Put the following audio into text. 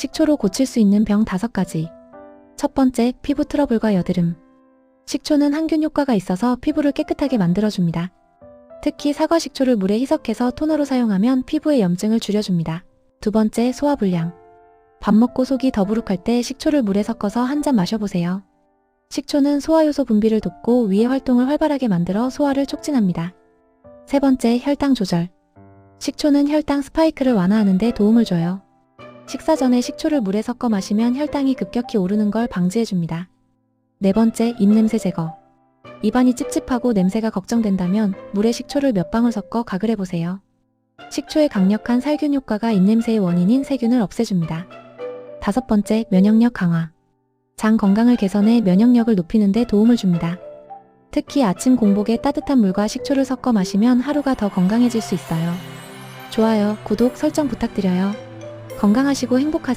식초로 고칠 수 있는 병 5가지. 첫 번째, 피부 트러블과 여드름. 식초는 항균 효과가 있어서 피부를 깨끗하게 만들어줍니다. 특히 사과 식초를 물에 희석해서 토너로 사용하면 피부의 염증을 줄여줍니다. 두 번째, 소화불량. 밥 먹고 속이 더부룩할 때 식초를 물에 섞어서 한 잔 마셔보세요. 식초는 소화효소 분비를 돕고 위의 활동을 활발하게 만들어 소화를 촉진합니다. 세 번째, 혈당 조절. 식초는 혈당 스파이크를 완화하는 데 도움을 줘요. 식사 전에 식초를 물에 섞어 마시면 혈당이 급격히 오르는 걸 방지해줍니다. 네 번째, 입냄새 제거. 입안이 찝찝하고 냄새가 걱정된다면 물에 식초를 몇 방울 섞어 가글 해 보세요. 식초의 강력한 살균 효과가 입냄새의 원인인 세균을 없애줍니다. 다섯 번째, 면역력 강화. 장 건강을 개선해 면역력을 높이는 데 도움을 줍니다. 특히 아침 공복에 따뜻한 물과 식초를 섞어 마시면 하루가 더 건강해질 수 있어요. 좋아요, 구독, 설정 부탁드려요. 건강하시고 행복하세요.